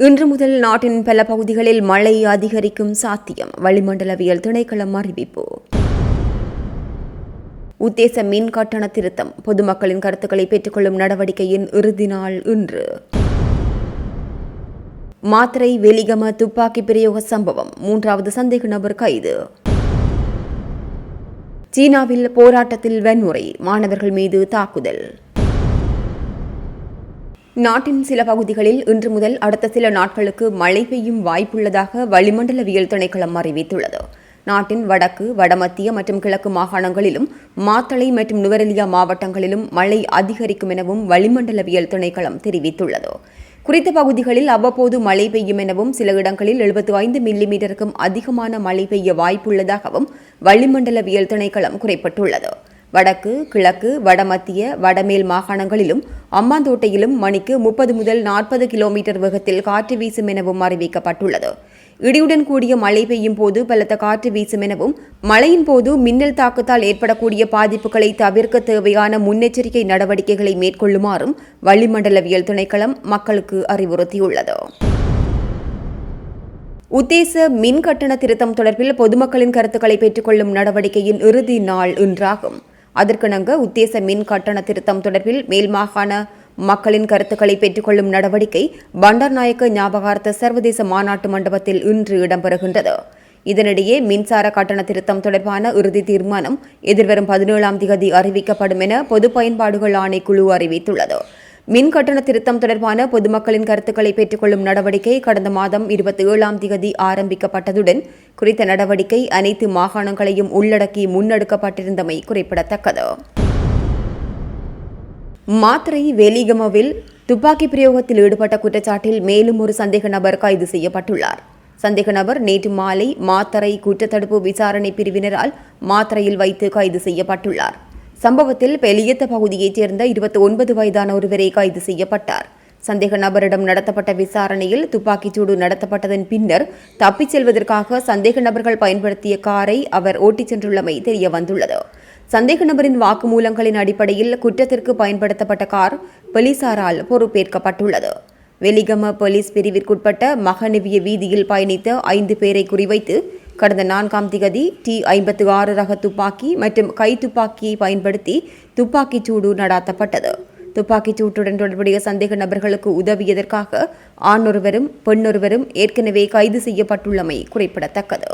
இன்று முதல் நாட்டின் பல பகுதிகளில் மழை அதிகரிக்கும் சாத்தியம். வளிமண்டலவியல் திணைக்களம் அறிவிப்பு. உத்தேச மின் கட்டண திருத்தம். பொதுமக்களின் கருத்துக்களை பெற்றுக்கொள்ளும் நடவடிக்கையின் இறுதி நாள் இன்று. மாத்திரை வெலிகம துப்பாக்கி பிரயோக சம்பவம். மூன்றாவது சந்தேக நபர் கைது. சீனாவில் போராட்டத்தில் வன்முறை. மாணவர்கள் மீது தாக்குதல். நாட்டின் சில பகுதிகளில் இன்று முதல் அடுத்த சில நாட்களுக்கு மழை பெய்யும் வாய்ப்புள்ளதாக வளிமண்டலவியல் திணைக்களம் அறிவித்துள்ளது. நாட்டின் வடக்கு வடமத்திய மற்றும் கிழக்கு மாகாணங்களிலும் மாத்தளை மற்றும் நுவரெலியா மாவட்டங்களிலும் மழை அதிகரிக்கும் எனவும் வளிமண்டலவியல் திணைக்களம் தெரிவித்துள்ளது. குறித்த பகுதிகளில் அவ்வப்போது மழை பெய்யும் எனவும் சில இடங்களில் எழுபத்து ஐந்து மில்லி மீட்டருக்கும் அதிகமான மழை பெய்ய வாய்ப்புள்ளதாகவும் வளிமண்டலவியல் திணைக்களம் குறிப்பிட்டுள்ளது. வடக்கு கிழக்கு வடமத்திய வடமேல் மாகாணங்களிலும் அம்மாந்தோட்டையிலும் மணிக்கு முப்பது முதல் நாற்பது கிலோமீட்டர் வேகத்தில் காற்று வீசும் எனவும் அறிவிக்கப்பட்டுள்ளது. இடியுடன் கூடிய மழை பெய்யும் போது பலத்த காற்று வீசும் எனவும் மழையின் போது மின்னல் தாக்கத்தால் ஏற்படக்கூடிய பாதிப்புகளை தவிர்க்க தேவையான முன்னெச்சரிக்கை நடவடிக்கைகளை மேற்கொள்ளுமாறும் வளிமண்டலவியல் திணைக்களம் மக்களுக்கு அறிவுறுத்தியுள்ளது. உத்தேச மின் கட்டண திருத்தம் தொடர்பில் பொதுமக்களின் கருத்துக்களை பெற்றுக்கொள்ளும் நடவடிக்கையின் இறுதி நாள் இன்றாகும். அதற்கிணங்க உத்தேச மின் கட்டண திருத்தம் தொடர்பில் மேல் மாகாண மக்களின் கருத்துக்களை பெற்றுக்கொள்ளும் நடவடிக்கை பண்டர்நாயக்க ஞாபகார்த்த சர்வதேச மாநாட்டு மண்டபத்தில் இன்று இடம்பெறுகின்றது. இதனிடையே மின்சார கட்டண திருத்தம் தொடர்பான இறுதி தீர்மானம் எதிர்வரும் பதினேழாம் திகதி அறிவிக்கப்படும் என பொது பயன்பாடுகள் ஆணைக்குழு அறிவித்துள்ளது. மின் கட்டண திருத்தம் தொடர்பான பொதுமக்களின் கருத்துக்களை பெற்றுக்கொள்ளும் நடவடிக்கை கடந்த மாதம் இருபத்தி ஏழாம் திகதி ஆரம்பிக்கப்பட்டதுடன் குறித்த நடவடிக்கை அனைத்து மாகாணங்களையும் உள்ளடக்கி முன்னெடுக்கப்பட்டிருந்தமை குறிப்பிடத்தக்கது. மாத்திரை வேலிகமவில் துப்பாக்கி பிரயோகத்தில் ஈடுபட்ட குற்றச்சாட்டில் மேலும் ஒரு சந்தேக நபர் கைது செய்யப்பட்டுள்ளார். சந்தேக நபர் நேற்று மாலை மாத்தரை குற்றத்தடுப்பு விசாரணை பிரிவினரால் மாத்திரையில் வைத்து கைது செய்யப்பட்டுள்ளார். சம்பவத்தில் பெலியத்த பகுதியைச் சேர்ந்த இருபத்தி ஒன்பது வயதான ஒருவரை கைது செய்யப்பட்டார். சந்தேக நபரிடம் நடத்தப்பட்ட விசாரணையில் துப்பாக்கிச்சூடு நடத்தப்பட்டதன் பின்னர் தப்பிச் செல்வதற்காக சந்தேக நபர்கள் பயன்படுத்திய காரை அவர் ஓட்டிச் சென்றுள்ளமை தெரிய வந்துள்ளது சந்தேக நபரின் வாக்குமூலங்களின் அடிப்படையில் குற்றத்திற்கு பயன்படுத்தப்பட்ட கார் போலீசாரால் பொறுப்பேற்கப்பட்டுள்ளது. வெலிகம போலீஸ் பிரிவிற்குட்பட்ட மகநிவிய வீதியில் பயணித்த ஐந்து பேரை குறிவைத்து கடந்த நான்காம் திகதி டி ஐம்பத்து ஆறு ரக துப்பாக்கி மற்றும் கை துப்பாக்கியை பயன்படுத்தி துப்பாக்கிச் சூடு நடாத்தப்பட்டது. துப்பாக்கிச் சூட்டுடன் தொடர்புடைய சந்தேக நபர்களுக்கு உதவியதற்காக ஆணொருவரும் பெண்ணொருவரும் ஏற்கனவே கைது செய்யப்பட்டுள்ளமை குறிப்பிடத்தக்கது.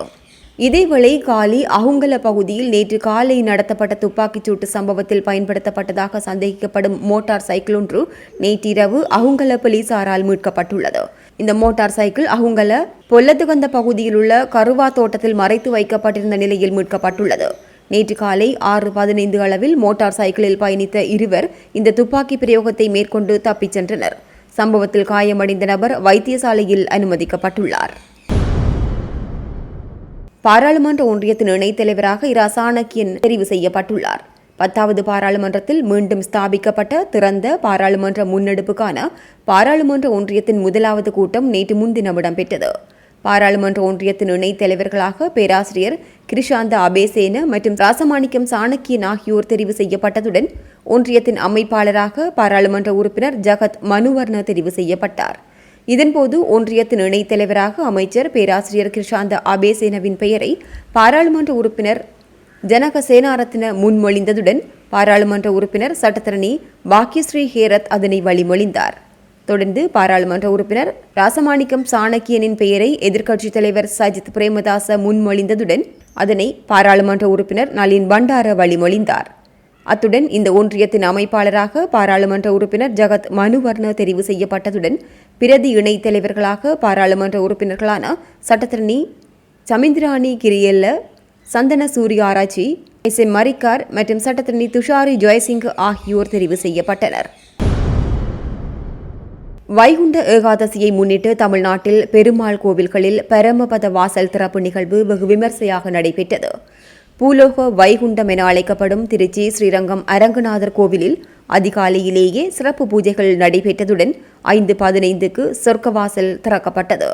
இதேவேளை காலி அகுங்கல பகுதியில் நேற்று காலை நடத்தப்பட்ட துப்பாக்கிச் சூட்டு சம்பவத்தில் பயன்படுத்தப்பட்டதாக சந்தேகிக்கப்படும் மோட்டார் சைக்கிள் ஒன்று நேற்றிரவு அகுங்கல போலீசாரால் மீட்கப்பட்டுள்ளது. இந்த மோட்டார் சைக்கிள் அகுங்கல பொல்லத்துகந்த பகுதியில் உள்ள கருவா தோட்டத்தில் மறைத்து வைக்கப்பட்டிருந்த நிலையில் மீட்கப்பட்டுள்ளது. நேற்று காலை ஆறு பதினைந்து அளவில் மோட்டார் சைக்கிளில் பயணித்த இருவர் இந்த துப்பாக்கி பிரயோகத்தை மேற்கொண்டு தப்பிச் சென்றனர். சம்பவத்தில் காயமடைந்த நபர் வைத்தியசாலையில் அனுமதிக்கப்பட்டுள்ளார். பாராளுமன்ற ஒன்றியத்தின் இணைத்தலைவராக இரா சாணக்கியன் தெரிவு செய்யப்பட்டுள்ளார். பத்தாவது பாராளுமன்றத்தில் மீண்டும் ஸ்தாபிக்கப்பட்ட திறந்த பாராளுமன்ற முன்னெடுப்புக்கான பாராளுமன்ற ஒன்றியத்தின் முதலாவது கூட்டம் நேற்று முன்தினம் இடம்பெற்றது. பாராளுமன்ற ஒன்றியத்தின் இணைத் தலைவர்களாக பேராசிரியர் கிருஷாந்த அபேசேன மற்றும் ராசமாணிக்கம் சாணக்கியன் ஆகியோர் தெரிவு செய்யப்பட்டதுடன் ஒன்றியத்தின் அமைப்பாளராக பாராளுமன்ற உறுப்பினர் ஜகத் மனுவர்ண தெரிவு செய்யப்பட்டார். இதன்போது ஒன்றியத்தின் இணைத் தலைவராக அமைச்சர் பேராசிரியர் கிருஷாந்த அபேசேனவின் பெயரை பாராளுமன்ற உறுப்பினர் ஜனக சேனாரத்ன முன்மொழிந்ததுடன் பாராளுமன்ற உறுப்பினர் சட்டத்தரணி பாக்கியஸ்ரீ ஹேரத் அதனை வழிமொழிந்தார். தொடர்ந்து பாராளுமன்ற உறுப்பினர் ராசமாணிக்கம் சாணக்கியனின் பெயரை எதிர்க்கட்சித் தலைவர் சஜித் பிரேமதாச முன்மொழிந்ததுடன் அதனை பாராளுமன்ற உறுப்பினர் நளின் பண்டார வழிமொழிந்தார். அத்துடன் இந்த ஒன்றியத்தின் அமைப்பாளராக பாராளுமன்ற உறுப்பினர் ஜகத் மனுவர்ண தெரிவு செய்யப்பட்டதுடன் பிரதி இணைத் தலைவர்களாக பாராளுமன்ற உறுப்பினர்களான சட்டத்திரணி சமிந்திராணி கிரியல்ல சந்தன சூரிய ஆராய்ச்சி எஸ் எம் மரிக்கார் மற்றும் சட்டத்திரணி துஷாரி ஜெயசிங் ஆகியோர் தெரிவு செய்யப்பட்டனர். வைகுண்ட ஏகாதசியை முன்னிட்டு தமிழ்நாட்டில் பெருமாள் கோவில்களில் பரமபத வாசல் திறப்பு நிகழ்வு வெகு விமர்சையாக நடைபெற்றது. பூலோக வைகுண்டம் என அழைக்கப்படும் திருச்சி ஸ்ரீரங்கம் அரங்கநாதர் கோவிலில் அதிகாலையிலேயே சிறப்பு பூஜைகள் நடைபெற்றதுடன் ஐந்து பதினைந்துக்கு சொர்க்கவாசல் திறக்கப்பட்டது.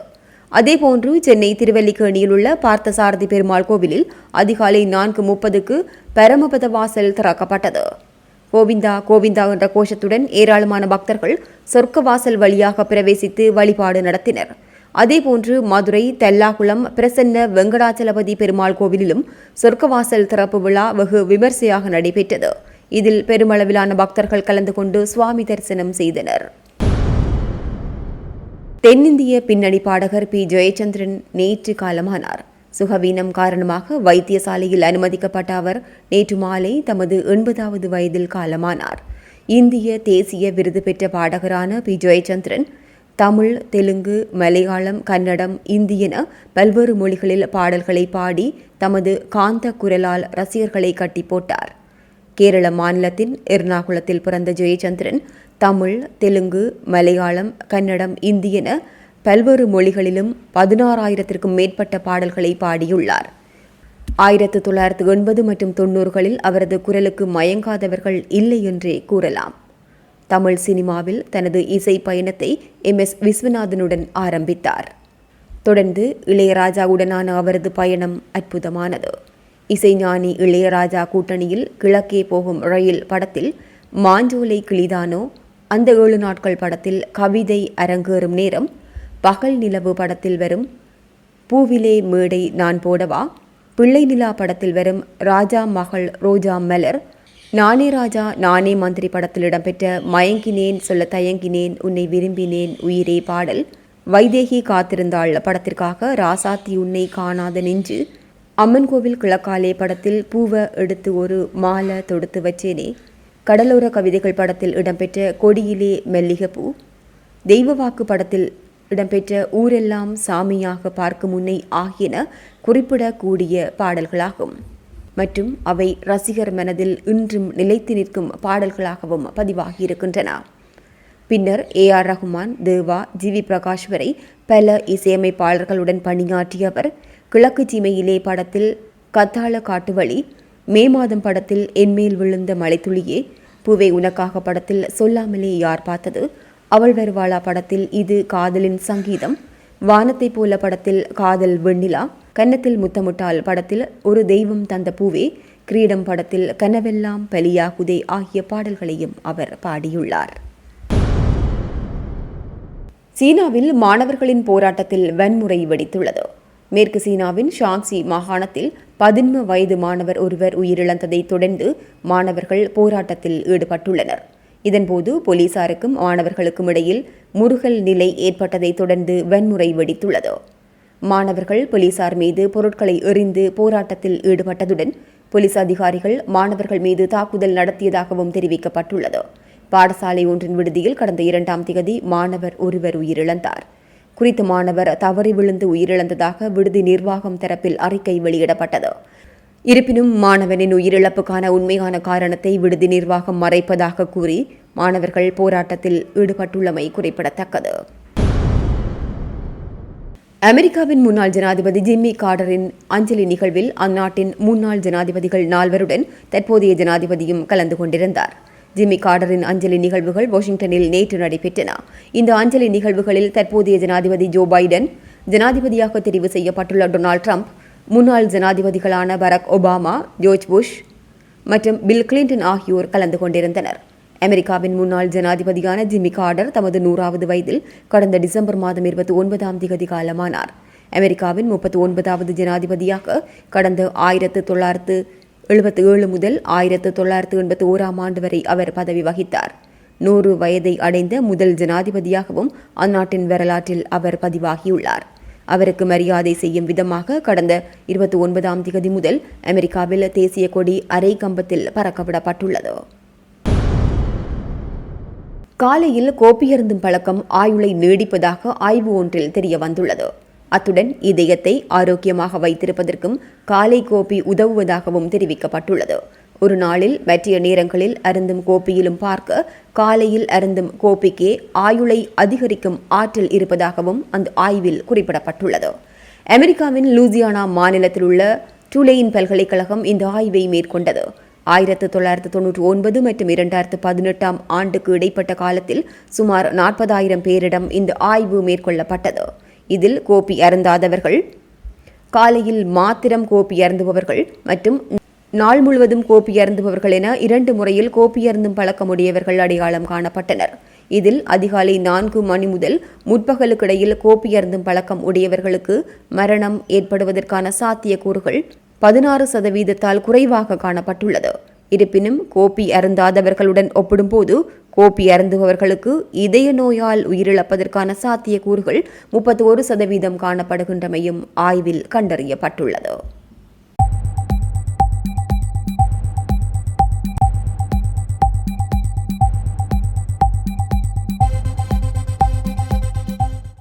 அதேபோன்று சென்னை திருவல்லிக்கேணியில் உள்ள பார்த்தசாரதி பெருமாள் கோவிலில் அதிகாலை நான்கு முப்பதுக்கு பரமபத வாசல் திறக்கப்பட்டது. கோவிந்தா கோவிந்தா என்ற கோஷத்துடன் ஏராளமான பக்தர்கள் சொர்க்கவாசல் வழியாக பிரவேசித்து வழிபாடு நடத்தினர். அதேபோன்று மதுரை தெல்லாகுளம் பிரசன்ன வெங்கடாச்சலபதி பெருமாள் கோவிலிலும் சொர்க்கவாசல் திறப்பு விழா வெகு விமர்சையாக நடைபெற்றது. இதில் பெருமளவிலான பக்தர்கள் கலந்து கொண்டு சுவாமி தரிசனம் செய்தனர். தென்னிந்திய பின்னணி பாடகர் பி. ஜெயச்சந்திரன் நேற்று காலமானார். சுகவீனம் காரணமாக வைத்தியசாலையில் அனுமதிக்கப்பட்ட அவர் நேற்று மாலை தமது எண்பதாவது வயதில் காலமானார். இந்திய தேசிய விருது பெற்ற பாடகரான பி. ஜெயச்சந்திரன் தமிழ் தெலுங்கு மலையாளம் கன்னடம் இந்தி என பல்வேறு மொழிகளில் பாடல்களை பாடி தமது காந்த குரலால் ரசிகர்களை கட்டி போட்டார். கேரள மாநிலத்தின் எர்ணாகுளத்தில் பிறந்த ஜெயச்சந்திரன் தமிழ் தெலுங்கு மலையாளம் கன்னடம் இந்தி என பல்வேறு மொழிகளிலும் பதினாறாயிரத்திற்கும் மேற்பட்ட பாடல்களை பாடியுள்ளார். ஆயிரத்து தொள்ளாயிரத்து எண்பது மற்றும் தொன்னூறுகளில் அவரது குரலுக்கு மயங்காதவர்கள் இல்லை என்றே கூறலாம். தமிழ் சினிமாவில் தனது இசை பயணத்தை எம் எஸ் விஸ்வநாதனுடன் ஆரம்பித்தார். தொடர்ந்து இளையராஜாவுடனான அவரது பயணம் அற்புதமானது. இசைஞானி இளையராஜா கூட்டணியில் கிழக்கே போகும் ரயில் படத்தில் மாஞ்சோலை கிளிதானோ அந்த ஏழு நாட்கள் படத்தில் கவிதை அரங்கேறும் நேரம் பகல் நிலவு படத்தில் வரும் பூவிலே மேடை நான் போடவா பிள்ளை நிலா படத்தில் வரும் ராஜா மகள் ரோஜா மலர் நானே ராஜா நானே மந்திரி படத்தில் இடம்பெற்ற மயங்கினேன் சொல்ல தயங்கினேன் உன்னை விரும்பினேன் உயிரே பாடல். வைதேகி காத்திருந்தாள் படத்திற்காக ராசாத்தி உன்னை காணாத நெஞ்சு. அம்மன் கோவில் கிழக்காலே படத்தில் பூவை எடுத்து ஒரு மாலை தொடுத்து வச்சேனே. கடலோர கவிதைகள் படத்தில் இடம்பெற்ற கொடியிலே மெல்லிகப்பூ தெய்வவாக்கு படத்தில் இடம்பெற்ற ஊரெல்லாம் சாமியாக பார்க்கும் முன்னை ஆகியன குறிப்பிடக்கூடிய பாடல்களாகும். மற்றும் அவை ரசிகர் மனதில் இன்றும் நிலைத்து நிற்கும் பாடல்களாகவும் பதிவாகியிருக்கின்றன. பின்னர் A R Rahman Deva G V Prakash வரை பல இசையமைப்பாளர்களுடன் பணியாற்றிய அவர் கிழக்கு சீமையிலே படத்தில் கத்தாள காட்டுவழி மே மாதம் படத்தில் என்மேல் விழுந்த மலைத்துளியே பூவை உனக்காக படத்தில் சொல்லாமலே யார் பார்த்தது? அவள் வருவாளா படத்தில் இது காதலின் சங்கீதம்? வானத்தை போல படத்தில் காதல் வெண்ணிலா கன்னத்தில் முத்தமுட்டால் படத்தில் ஒரு தெய்வம் தந்த பூவே கிரீடம் படத்தில் கனவெல்லாம் பலியாகுதே ஆகிய பாடல்களையும் அவர் பாடியுள்ளார். சீனாவில் மாணவர்களின் போராட்டத்தில் வன்முறை வெடித்துள்ளது. மேற்கு சீனாவின் ஷாங்ஸி மாகாணத்தில் பதின்ம வயது மாணவர் ஒருவர் உயிரிழந்ததை தொடர்ந்து மாணவர்கள் போராட்டத்தில் ஈடுபட்டுள்ளனர். இதன்போது போலீசாருக்கும் மாணவர்களுக்கும் இடையில் முருகல் நிலை ஏற்பட்டதை தொடர்ந்து வன்முறை வெடித்துள்ளது. மாணவர்கள் போலீசார் மீது பொருட்களை எறிந்து போராட்டத்தில் ஈடுபட்டதுடன் போலீஸ் அதிகாரிகள் மாணவர்கள் மீது தாக்குதல் நடத்தியதாகவும் தெரிவிக்கப்பட்டுள்ளது. பாடசாலை ஒன்றின் விடுதியில் கடந்த இரண்டாம் திகதி மாணவர் ஒருவர் உயிரிழந்தார். குறித்த மாணவர் தவறி விழுந்து உயிரிழந்ததாக விடுதி நிர்வாகம் தரப்பில் அறிக்கை வெளியிடப்பட்டது. இருப்பினும் மாணவனின் உயிரிழப்புக்கான உண்மையான காரணத்தை விடுதி நிர்வாகம் மறைப்பதாக கூறி மாணவர்கள் போராட்டத்தில் ஈடுபட்டுள்ளமை குறிப்பிடத்தக்கது. அமெரிக்காவின் முன்னாள் ஜனாதிபதி ஜிம்மி கார்டரின் அஞ்சலி நிகழ்வில் அந்நாட்டின் முன்னாள் ஜனாதிபதிகள் நால்வருடன் தற்போதைய ஜனாதிபதியும் கலந்து கொண்டிருந்தார். ஜிம்மி கார்டரின் அஞ்சலி நிகழ்வுகள் வாஷிங்டனில் நேற்று நடைபெற்றன. இந்த அஞ்சலி நிகழ்வுகளில் தற்போதைய ஜனாதிபதி ஜோ பைடன் ஜனாதிபதியாக தெரிவு செய்யப்பட்டுள்ள டொனால்ட் ட்ரம்ப் முன்னாள் ஜனாதிபதிகளான பராக் ஒபாமா ஜோர்ஜ் புஷ் மற்றும் பில் கிளின்டன் ஆகியோர் கலந்து கொண்டிருந்தனர். அமெரிக்காவின் முன்னாள் ஜனாதிபதியான ஜிம்மி கார்டர் தமது நூறாவது வயதில் கடந்த டிசம்பர் மாதம் இருபத்தி ஒன்பதாம் திகதி காலமானார். அமெரிக்காவின் முப்பத்தி ஒன்பதாவது ஜனாதிபதியாக கடந்த ஆயிரத்து தொள்ளாயிரத்து எழுபத்தி ஏழு முதல் ஆயிரத்து தொள்ளாயிரத்து எண்பத்தி ஓராம் ஆண்டு வரை அவர் பதவி வகித்தார். நூறு வயதை அடைந்த முதல் ஜனாதிபதியாகவும் அந்நாட்டின் வரலாற்றில் அவர் பதிவாகியுள்ளார். அவருக்கு மரியாதை செய்யும் விதமாக கடந்த இருபத்தி ஒன்பதாம் திகதி முதல் அமெரிக்காவில் தேசிய கொடி அரை கம்பத்தில் பறக்கவிடப்பட்டுள்ளது. காலையில் கோப்பியருந்தும் பழக்கம் ஆயுளை நீடிப்பதாக ஆய்வு ஒன்றில் தெரிய வந்துள்ளது அத்துடன் இதயத்தை ஆரோக்கியமாக வைத்திருப்பதற்கும் காலை கோப்பி உதவுவதாகவும் தெரிவிக்கப்பட்டுள்ளது. ஒரு நாளில் வற்றிய நேரங்களில் அருந்தும் கோப்பியிலும் பார்க்க காலையில் அருந்தும் கோப்பிக்கே ஆயுளை அதிகரிக்கும் ஆற்றல் இருப்பதாகவும் அந்த ஆய்வில் குறிப்பிடப்பட்டுள்ளது. அமெரிக்காவின் லூசியானா மாநிலத்தில் உள்ள டுலேயின் பல்கலைக்கழகம் இந்த ஆய்வை மேற்கொண்டது. ஆயிரத்து தொள்ளாயிரத்து தொன்னூற்றி ஒன்பது மற்றும் இரண்டாயிரத்து பதினெட்டாம் ஆண்டுக்கு இடைப்பட்ட காலத்தில் சுமார் நாற்பதாயிரம் பேரிடம் இந்த ஆய்வு மேற்கொள்ளப்பட்டது. இதில் கோப்பி அருந்தாதவர்கள் காலையில் மாத்திரம் கோப்பி அருந்துபவர்கள் மற்றும் நாள் முழுவதும் கோப்பி அருந்துபவர்கள் என இரண்டு முறையில் கோப்பியருந்தும் பழக்கமுடையவர்கள் அடையாளம் காணப்பட்டனர். இதில் அதிகாலை நான்கு மணி முதல் முற்பகலுக்கிடையில் கோப்பியருந்தும் பழக்கம் உடையவர்களுக்கு மரணம் ஏற்படுவதற்கான சாத்தியக்கூறுகள் பதினாறு சதவீதத்தால் குறைவாக காணப்பட்டுள்ளது. இருப்பினும் கோப்பி அருந்தாதவர்களுடன் ஒப்பிடும்போது கோப்பி அருந்துபவர்களுக்கு இதய நோயால் உயிரிழப்பதற்கான சாத்தியக்கூறுகள் முப்பத்தி ஒரு சதவீதம் காணப்படுகின்றமையும் ஆய்வில் கண்டறியப்பட்டுள்ளது.